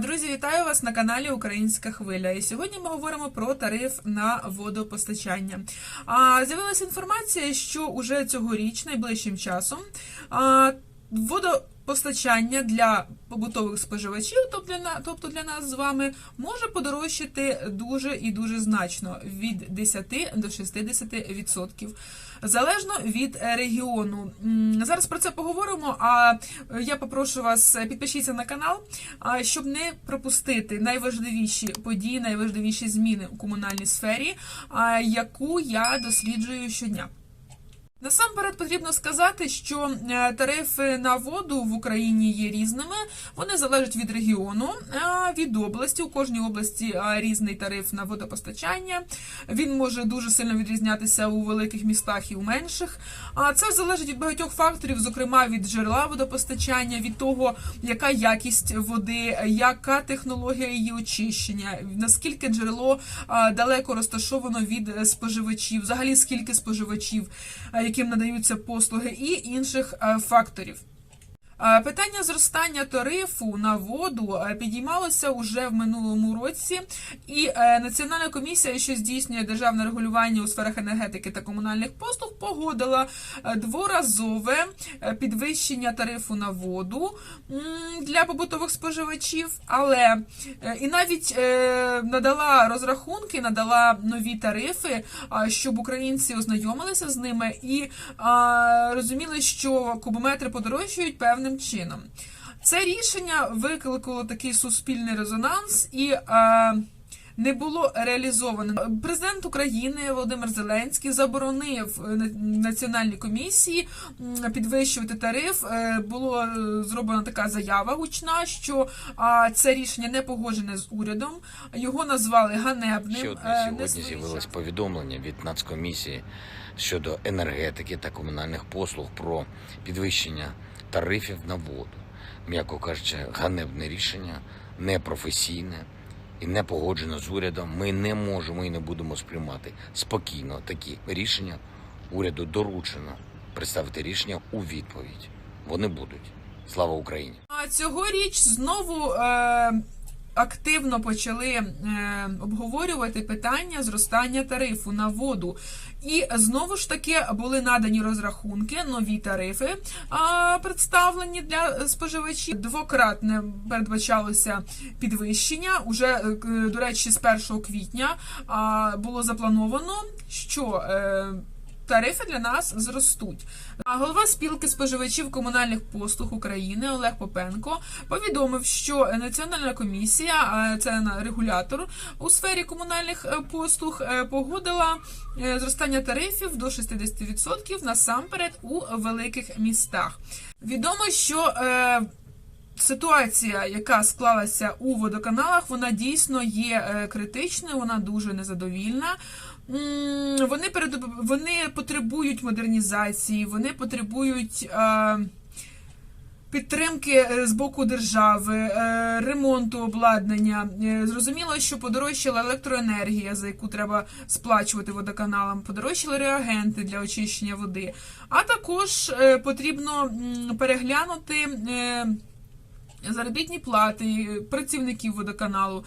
Друзі, вітаю вас на каналі Українська Хвиля. І сьогодні ми говоримо про тариф на водопостачання. З'явилася інформація, що уже цьогоріч, найближчим часом, а, водопостачання для побутових споживачів, тобто для, тобто для нас з вами, може подорожчати дуже і дуже значно від 10 до 60%. відсотків. Залежно від регіону. Зараз про це поговоримо. А е, я попрошу вас е, підпишіться на канал, щоб не пропустити найважливіші події, найважливіші зміни у комунальній сфері, яку я досліджую щодня. Насамперед потрібно сказати, що е, тарифи на воду в Україні є різними. Вони залежать від регіону, від області. У кожній області різний тариф на водопостачання. Він може дуже сильно відрізнятися у великих містах і у менших. А це залежить від багатьох факторів, зокрема від джерела водопостачання, від того, яка якість води, яка технологія її очищення, наскільки джерело далеко розташовано від е, споживачів, взагалі скільки споживачів, е, яким надаються послуги, і інших е, факторів. Е, Питання зростання тарифу на воду е, підіймалося уже в минулому році, і е, Національна комісія, що здійснює державне регулювання у сферах енергетики та комунальних послуг, погодила дворазове підвищення тарифу на воду для побутових споживачів, але і навіть надала розрахунки, надала нові тарифи, щоб українці ознайомилися з ними і розуміли, що кубометри подорожчують певним чином. Це рішення викликало такий суспільний резонанс і. А, не було реалізовано. Президент України Володимир Зеленський заборонив е, національній комісії підвищувати тариф. Е, Було е, зроблена така заява гучна, що це рішення не погоджене з урядом. Його назвали ганебним. Ще е, одне сьогодні з'явилось повідомлення від Нацкомісії щодо енергетики та комунальних послуг про підвищення тарифів на воду. М'яко кажучи, ганебне рішення, непрофесійне і не погоджено з урядом. Ми не можемо і не будемо сприймати спокійно такі рішення. Уряду доручено представити рішення у відповідь. Вони будуть. Слава Україні! А цьогоріч знову е, активно почали е, обговорювати питання зростання тарифу на воду. І знову ж таки були надані розрахунки, нові тарифи представлені для споживачів. Двократне передбачалося підвищення. Уже е, до речі, з 1 квітня було заплановано, що е, тарифи для нас зростуть. А голова спілки споживачів комунальних послуг України Олег Попенко повідомив, що Національна комісія, це регулятор у сфері комунальних е, послуг, е, погодила е, зростання тарифів до 60% насамперед у великих містах. Відомо, що Ситуація, яка склалася у водоканалах, вона дійсно є критичною, вона дуже незадовільна. Вони перед вони потребують модернізації, вони потребують е, підтримки е, з боку держави, е, ремонту обладнання. Е, Зрозуміло, що подорожчала електроенергія, за яку треба сплачувати водоканалам, подорожчали реагенти для очищення води. А також е, потрібно переглянути. заробітні плати працівників водоканалу.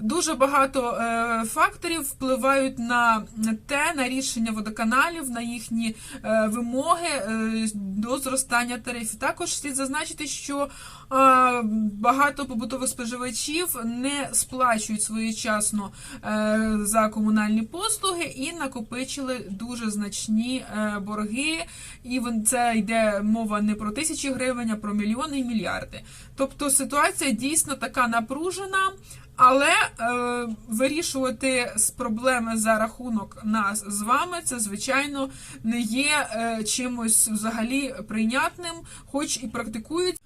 Дуже багато е, факторів впливають на те, на рішення водоканалів, на їхні е, вимоги е, до зростання тарифів. Також слід зазначити, що е, багато побутових споживачів не сплачують своєчасно е, за комунальні послуги і накопичили дуже значні е, борги. І це йде мова не про тисячі гривень, а про мільйони і мільярди. Тобто ситуація дійсно така напружена. Але е, вирішувати з проблеми за рахунок нас з вами це звичайно не є е, чимось взагалі прийнятним, хоч і практикують.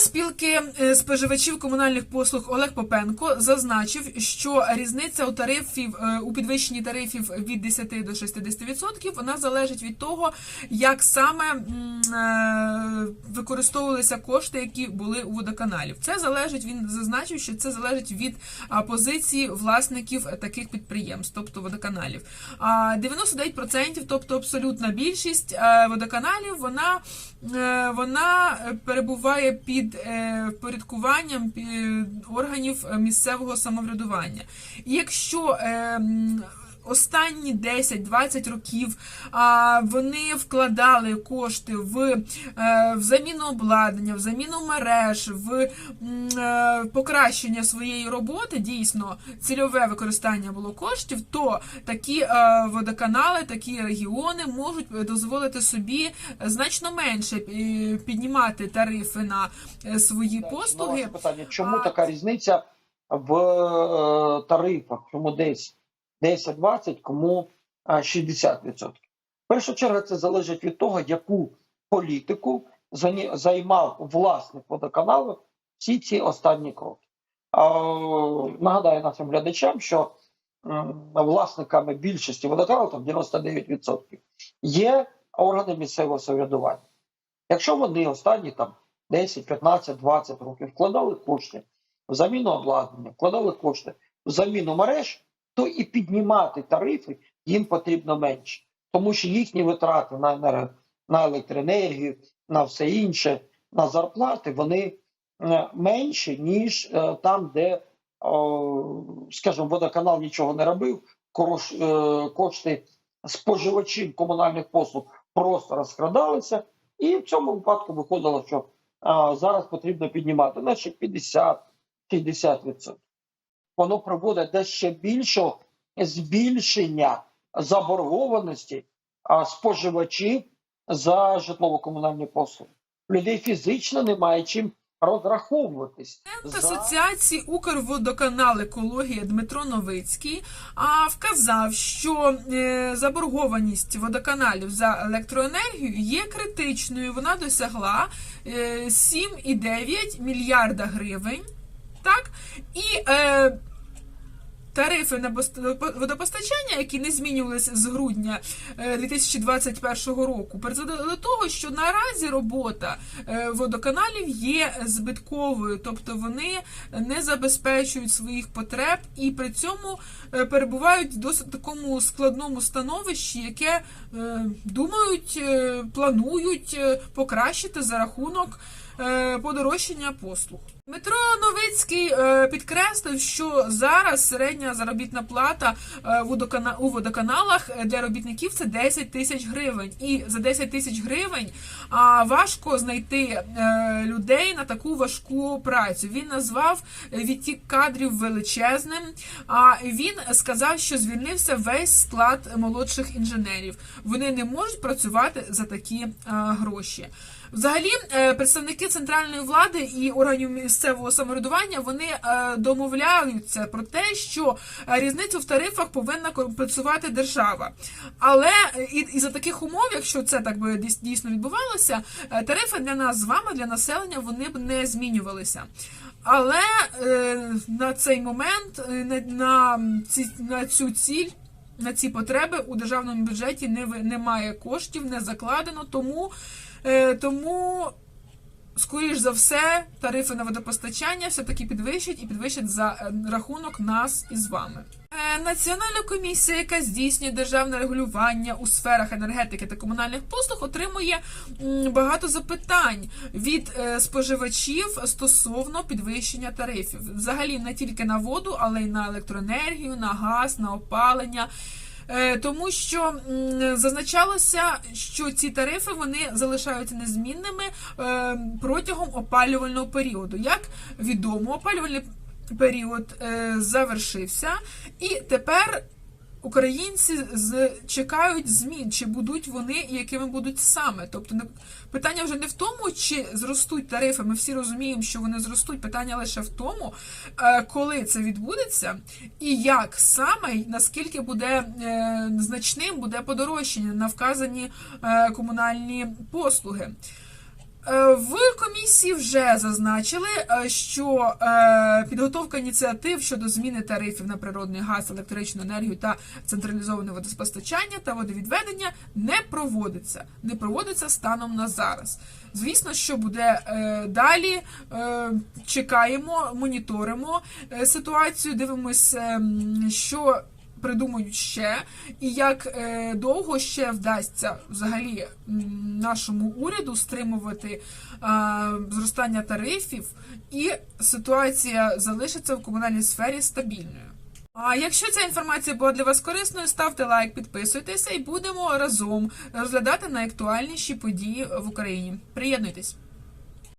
Спілки е, споживачів комунальних послуг Олег Попенко зазначив, що різниця у тарифів е, у підвищенні тарифів від 10 до 60% вона залежить від того, як саме е, використовувалися кошти, які були у водоканалів. Це залежить. Він зазначив, що це залежить від позиції власників таких підприємств, тобто водоканалів. А 99%, тобто абсолютна більшість водоканалів, вона, вона перебуває перебуває під е, впорядкуванням органів е, місцевого самоврядування. І якщо е, Останні 10-20 років а, вони вкладали кошти в, е, в заміну обладнання, в заміну мереж, в е, покращення своєї роботи. Дійсно, цільове використання було коштів, то такі е, водоканали, такі регіони можуть дозволити собі значно менше піднімати тарифи на свої послуги. питання, чому така різниця в тарифах? Чому десь 10-20, кому а, 60%? В першу чергу це залежить від того, яку політику займав власник водоканалу всі ці останні кроки. Нагадаю нашим глядачам, що власниками більшості водоканалу, там 99%, є органи місцевого самоврядування. Якщо вони останні там 10, 15, 20 років вкладали кошти в заміну обладнання, вкладали кошти в заміну мереж, то і піднімати тарифи їм потрібно менше, тому що їхні витрати на енерго, на електроенергію, на все інше, на зарплати, вони е, менші, ніж е, там, де, скажімо, водоканал нічого не робив, е, кошти споживачів комунальних послуг просто розкрадалися, і в цьому випадку виходило, що зараз потрібно піднімати наче 50-60%. Воно приводить до ще більшого збільшення заборгованості споживачів за житлово-комунальні послуги. Людей фізично немає чим розраховуватись. Президент Асоціації Укрводоканал екологія Дмитро Новицький а, вказав, що е, заборгованість водоканалів за електроенергію є критичною. Вона досягла е, 7,9 мільярда гривень. Так? І е, тарифи на пост- водопостачання, які не змінювалися з грудня е, 2021 року, призвели до того, що наразі робота е, водоканалів є збитковою, тобто вони не забезпечують своїх потреб і при цьому е, перебувають в досить такому складному становищі, яке е, думають, е, планують е, покращити за рахунок е, подорожчання послуг. Дмитро Новицький е, підкреслив, що зараз середня заробітна плата е, у водоканалах е, для робітників це 10 тисяч гривень. І за 10 тисяч гривень важко знайти е, людей на таку важку працю. Він назвав е, відтік кадрів величезним. А він сказав, що звільнився весь склад молодших інженерів. Вони не можуть працювати за такі е, гроші. Взагалі, е, представники центральної влади і органів місцевого самоврядування вони е, домовляються про те, що е, різницю в тарифах повинна компенсувати держава. Але і, і за таких умов, якщо це так би дійсно відбувалося, тарифи для нас з вами, для населення, вони б не змінювалися. Але е, на цей момент на, на, ці, на цю ціль. На ці потреби у державному бюджеті не немає коштів, не закладено, тому, тому скоріш за все, тарифи на водопостачання все-таки підвищать і підвищать за е, рахунок нас із вами. Е, Національна комісія, яка здійснює державне регулювання у сферах енергетики та комунальних послуг, отримує багато запитань від е, споживачів стосовно підвищення тарифів. Взагалі не тільки на воду, але й на електроенергію, на газ, на опалення. Е, Тому що зазначалося, що ці тарифи вони залишаються незмінними е, протягом опалювального періоду. Як відомо, опалювальний період е, завершився, і тепер українці з, чекають змін, чи будуть вони і якими будуть саме. Тобто не, питання вже не в тому, чи зростуть тарифи. Ми всі розуміємо, що вони зростуть. Питання лише в тому, е, коли це відбудеться, і як саме, і наскільки буде е, значним буде подорожчання на вказані е, комунальні послуги. Е, В комісії вже зазначили, е, що е, підготовка ініціатив щодо зміни тарифів на природний газ, електричну енергію та централізоване водопостачання та водовідведення не проводиться. Не проводиться станом на зараз. Звісно, що буде далі. Чекаємо, моніторимо ситуацію, дивимося, що придумають ще, і як е, довго ще вдасться взагалі нашому уряду стримувати е, зростання тарифів, і ситуація залишиться в комунальній сфері стабільною. А якщо ця інформація була для вас корисною, ставте лайк, підписуйтеся і будемо разом розглядати найактуальніші події в Україні. Приєднуйтесь!